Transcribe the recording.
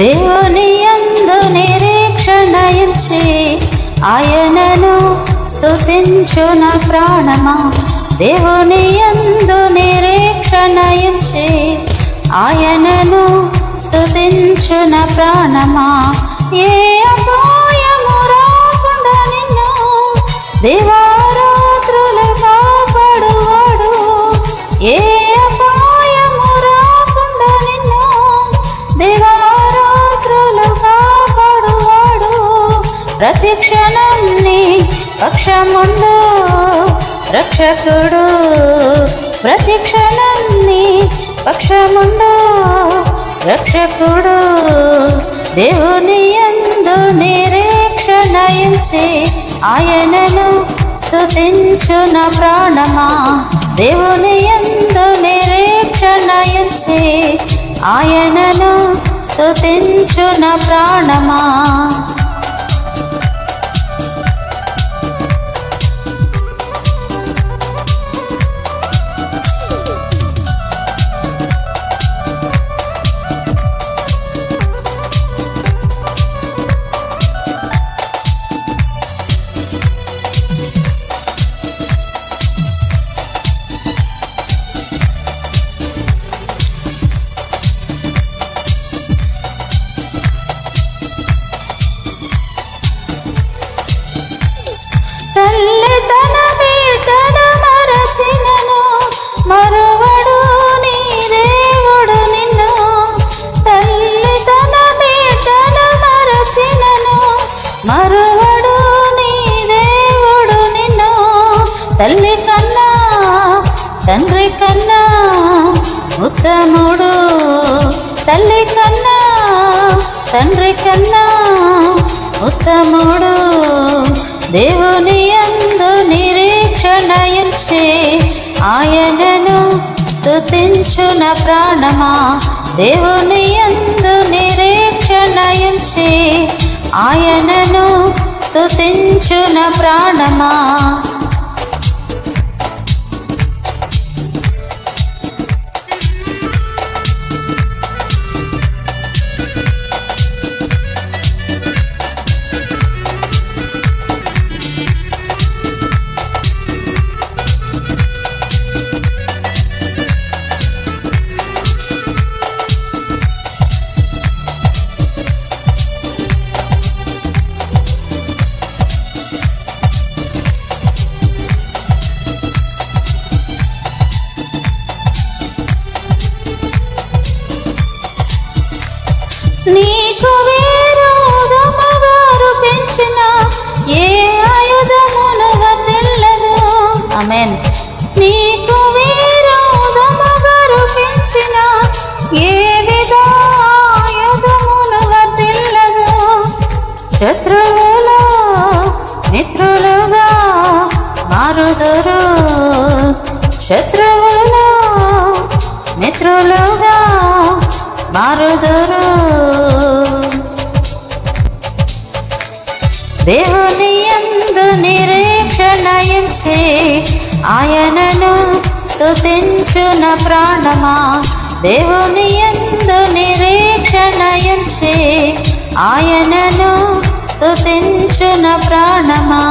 దేవుని యందు నిరీక్షణయించి ఆయనను స్తుతించున ప్రాణమా. దేవుని యందు నిరీక్షణయించి ఆయనను స్తుతించున ప్రాణమా. ఏ అపాయము రాకుండా నిన్ను దేవా ప్రతిక్షణం నీ పక్షముండు రక్షకుడు. ప్రతిక్షణం నీ పక్షముండు రక్షకుడు. దేవుని ఎందు నిరీక్షణయించి ఆయనను స్థుతించున ప్రాణమా? దేవుని ఎందు నిరీక్షణయించి ఆయనను స్థుతించున ప్రాణమా? తల్లి తన బిడ్డను మరచినను మరువడు నీ దేవుడు నిన్ను. తల్లి తన బిడ్డను మరచినను మరువడు నీ దేవుడు నిన్ను. తల్లి కన్నా తండ్రి కన్నా ఉత్తముడు. తల్లి కన్నా తండ్రి కన్నా ఉత్తముడు. దేవుని యందు నిరీక్షణయించి ఆయనను స్తుతించున ప్రాణమా? దేవుని యందు నిరీక్షణయించి ఆయనను స్తుతించున ప్రాణమా? నీకు వేరోదమగారు పెంచిన ఏ ఆయుధమును వదిల్లదు అమెన్ నీకు వేరోదమగారు పెంచిన ఏ విధ ఆయుధమును వదిల్లదు శత్రువులు మిత్రులుగా మారుదురు. శత్రువులు మిత్రులుగా మారుదురు. దేవుని యందు నిరీక్షణయించి ఆయనను స్తుతించున ప్రాణమా? దేవుని యందు నిరీక్షణయించి ఆయనను స్తుతించున ప్రాణమా?